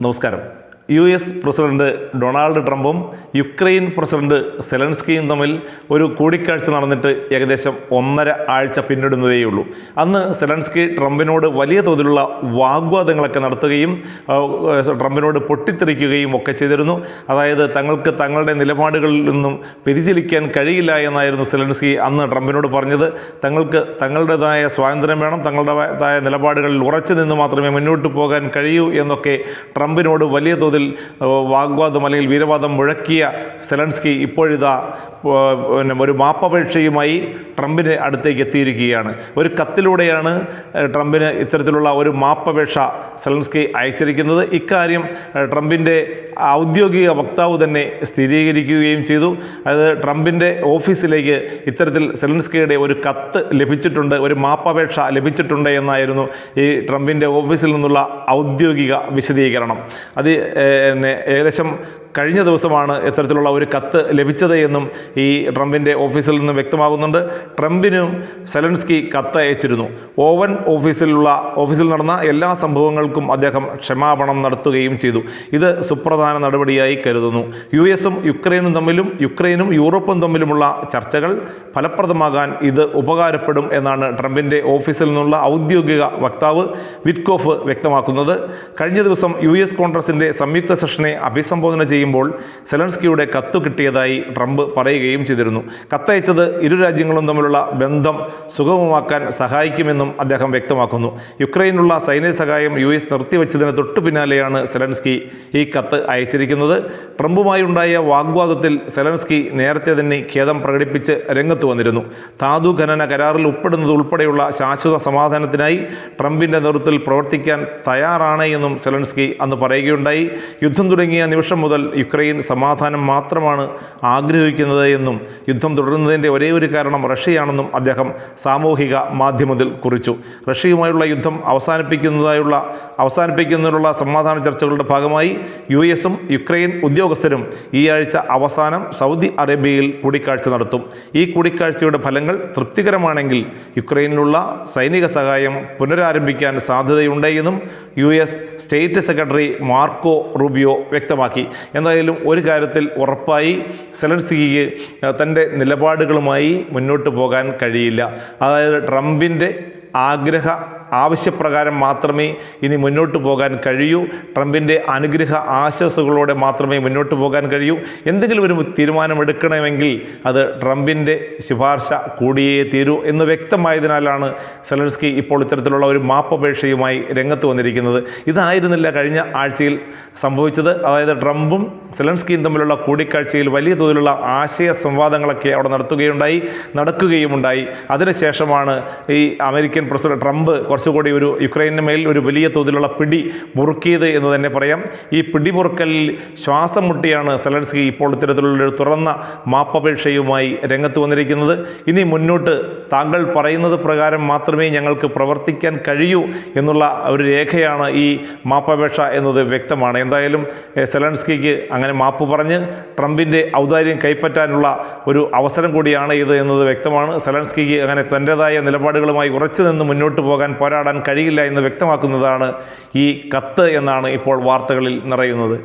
നമസ്കാരം U S president Donald ട്രംപും Ukraine president സെലൻസ്കിയും തമ്മിൽ ഒരു കൂടിക്കാഴ്ച നടന്നിട്ട് ഏകദേശം ഒന്നര ആഴ്ച പിന്നിടുന്നതേയുള്ളൂ. അന്ന് സെലൻസ്കി ട്രംപിനോട് വലിയ തോതിലുള്ള വാഗ്വാദങ്ങളൊക്കെ നടത്തുകയും ട്രംപിനോട് പൊട്ടിത്തെറിക്കുകയും ഒക്കെ ചെയ്തിരുന്നു. അതായത് തങ്ങൾക്ക് തങ്ങളുടെ നിലപാടുകളിൽ നിന്നും വ്യതിചലിക്കാൻ കഴിയില്ല എന്നായിരുന്നു സെലൻസ്കി അന്ന് ട്രംപിനോട് പറഞ്ഞത്. തങ്ങൾക്ക് തങ്ങളുടേതായ സ്വാതന്ത്ര്യം വേണം തങ്ങളുടേതായ നിലപാടുകളിൽ ഉറച്ചു നിന്ന് മാത്രമേ മുന്നോട്ട് പോകാൻ കഴിയൂ എന്നൊക്കെ ട്രംപിനോട് വലിയ തോതിൽ ആ, വാഗ്വാദം അല്ലെങ്കിൽ വീരവാദം മുഴക്കിയ സെലൻസ്കി ഇപ്പോഴിതാ പിന്നെ ഒരു മാപ്പപേക്ഷയുമായി ട്രംപിന് അടുത്തേക്ക് എത്തിയിരിക്കുകയാണ്. ഒരു കത്തിലൂടെയാണ് ട്രംപിന് ഇത്തരത്തിലുള്ള ഒരു മാപ്പപേക്ഷ സെലൻസ്കി അയച്ചിരിക്കുന്നത്. ഇക്കാര്യം ട്രംപിന്റെ ഔദ്യോഗിക വക്താവ് തന്നെ സ്ഥിരീകരിക്കുകയും ചെയ്തു. അത് ട്രംപിന്റെ ഓഫീസിലേക്ക് ഇത്തരത്തിൽ സെലൻസ്കിയുടെ ഒരു കത്ത് ലഭിച്ചിട്ടുണ്ട് ഒരു മാപ്പപേക്ഷ ലഭിച്ചിട്ടുണ്ട് എന്നായിരുന്നു ഈ ട്രംപിന്റെ ഓഫീസിൽ നിന്നുള്ള ഔദ്യോഗിക വിശദീകരണം. അത് ഏകദേശം കഴിഞ്ഞ ദിവസമാണ് ഇത്തരത്തിലുള്ള ഒരു കത്ത് ലഭിച്ചത് എന്നും ഈ ട്രംപിന്റെ ഓഫീസിൽ നിന്ന് വ്യക്തമാകുന്നുണ്ട്. ട്രംപിനും സെലൻസ്കി കത്ത് അയച്ചിരുന്നു. ഓവൻ ഓഫീസിലുള്ള ഓഫീസിൽ നടന്ന എല്ലാ സംഭവങ്ങൾക്കും അദ്ദേഹം ക്ഷമാപണം നടത്തുകയും ചെയ്തു. ഇത് സുപ്രധാന നടപടിയായി കരുതുന്നു. യു എസും യുക്രൈനും തമ്മിലും യുക്രൈനും യൂറോപ്പും തമ്മിലുമുള്ള ചർച്ചകൾ ഫലപ്രദമാകാൻ ഇത് ഉപകാരപ്പെടും എന്നാണ് ട്രംപിന്റെ ഓഫീസിൽ നിന്നുള്ള ഔദ്യോഗിക വക്താവ് വിറ്റ്കോഫ് വ്യക്തമാക്കുന്നത്. കഴിഞ്ഞ ദിവസം യു എസ് കോൺഗ്രസിന്റെ സംയുക്ത സെഷനെ അഭിസംബോധന ചെയ്യുമ്പോൾ സെലൻസ്കിയുടെ കത്ത് കിട്ടിയതായി ട്രംപ് പറയുകയും ചെയ്തിരുന്നു. കത്തയച്ചത് ഇരു രാജ്യങ്ങളും തമ്മിലുള്ള ബന്ധം സുഗമമാക്കാൻ സഹായിക്കുമെന്നും അദ്ദേഹം വ്യക്തമാക്കുന്നു. യുക്രൈനുള്ള സൈനിക സഹായം യു എസ് നിർത്തിവെച്ചതിന് തൊട്ടു പിന്നാലെയാണ് സെലൻസ്കി ഈ കത്ത് അയച്ചിരിക്കുന്നത്. ട്രംപുമായി ഉണ്ടായ വാഗ്വാദത്തിൽ സെലൻസ്കി നേരത്തെ തന്നെ ഖേദം പ്രകടിപ്പിച്ച് രംഗത്ത് വന്നിരുന്നു. ധാതു ഖനന കരാറിൽ ഉൾപ്പെടുന്നത് ഉൾപ്പെടെയുള്ള ശാശ്വത സമാധാനത്തിനായി ട്രംപിന്റെ നേതൃത്വത്തിൽ പ്രവർത്തിക്കാൻ തയ്യാറാണ് എന്നും സെലൻസ്കി അന്ന് പറയുകയുണ്ടായി. യുദ്ധം തുടങ്ങിയ നിമിഷം മുതൽ യുക്രൈൻ സമാധാനം മാത്രമാണ് ആഗ്രഹിക്കുന്നത് എന്നും യുദ്ധം തുടരുന്നതിന്റെ ഒരേ ഒരു കാരണം റഷ്യയാണെന്നും അദ്ദേഹം സാമൂഹിക മാധ്യമത്തിൽ കുറിച്ചു. റഷ്യയുമായുള്ള യുദ്ധം അവസാനിപ്പിക്കുന്നതായുള്ള അവസാനിപ്പിക്കുന്നതിനുള്ള സമാധാന ചർച്ചകളുടെ ഭാഗമായി യു എസും യുക്രൈൻ ഉദ്യോഗസ്ഥരും ഈ ആഴ്ച അവസാനം സൗദി അറേബ്യയിൽ കൂടിക്കാഴ്ച നടത്തും. ഈ കൂടിക്കാഴ്ചയുടെ ഫലങ്ങൾ തൃപ്തികരമാണെങ്കിൽ യുക്രൈനിലുള്ള സൈനിക സഹായം പുനരാരംഭിക്കാൻ സാധ്യതയുണ്ടെന്നും U S state secretary Marco Rubio വ്യക്തമാക്കി. എന്തായാലും ഒരു കാര്യത്തിൽ ഉറപ്പായി സെലൻസ്കിക്ക് തന്റെ നിലപാടുകളുമായി മുന്നോട്ട് പോകാൻ കഴിയില്ല. അതായത് ട്രംപിന്റെ ആഗ്രഹ ആവശ്യപ്രകാരം മാത്രമേ ഇനി മുന്നോട്ട് പോകാൻ കഴിയൂ. ട്രംപിന്റെ അനുഗ്രഹ ആശ്വാസങ്ങളോടെ മാത്രമേ മുന്നോട്ട് പോകാൻ കഴിയൂ. എന്തെങ്കിലും ഒരു തീരുമാനമെടുക്കണമെങ്കിൽ അത് ട്രംപിന്റെ ശുപാർശ കൂടിയേ തീരൂ എന്ന് വ്യക്തമായതിനാലാണ് സെലൻസ്കി ഇപ്പോൾ ഇത്തരത്തിലുള്ള ഒരു മാപ്പപേക്ഷയുമായി രംഗത്ത് വന്നിരിക്കുന്നത്. ഇതായിരുന്നില്ല കഴിഞ്ഞ ആഴ്ചയിൽ സംഭവിച്ചത്. അതായത് ട്രംപും സെലൻസ്കിയും തമ്മിലുള്ള കൂടിക്കാഴ്ചയിൽ വലിയ തോതിലുള്ള ആശയ സംവാദങ്ങളൊക്കെ അവിടെ നടത്തുകയുണ്ടായി നടക്കുകയുമുണ്ടായി. അതിനുശേഷമാണ് ഈ അമേരിക്കൻ പ്രസിഡന്റ് ട്രംപ് കുറച്ചുകൂടി ഒരു യുക്രൈന് മേൽ ഒരു വലിയ തോതിലുള്ള പിടി മുറുക്കിയത് എന്ന് തന്നെ പറയാം. ഈ പിടി പിടിമുറുക്കലിൽ ശ്വാസം മുട്ടിയാണ് സെലൻസ്കി ഇപ്പോൾ ഇത്തരത്തിലുള്ള ഒരു തുറന്ന മാപ്പപേക്ഷയുമായി രംഗത്ത് വന്നിരിക്കുന്നത്. ഇനി മുന്നോട്ട് താങ്കൾ പറയുന്നത് പ്രകാരം മാത്രമേ ഞങ്ങൾക്ക് പ്രവർത്തിക്കാൻ കഴിയൂ എന്നുള്ള ഒരു രേഖയാണ് ഈ മാപ്പപേക്ഷ എന്നത് വ്യക്തമാണ്. എന്തായാലും സെലൻസ്കിക്ക് അങ്ങനെ മാപ്പ് പറഞ്ഞ് ട്രംപിന്റെ ഔദാര്യം കൈപ്പറ്റാനുള്ള ഒരു അവസരം കൂടിയാണ് ഇത് എന്നത് വ്യക്തമാണ്. സെലൻസ്കിക്ക് അങ്ങനെ തന്റെതായ നിലപാടുകളുമായി ഉറച്ചു നിന്ന് മുന്നോട്ട് പോകാൻ പോരാടാൻ കഴിയില്ല എന്ന് വ്യക്തമാക്കുന്നതാണ് ഈ കത്ത് എന്നാണ് ഇപ്പോൾ വാർത്തകളിൽ നിറയുന്നത്.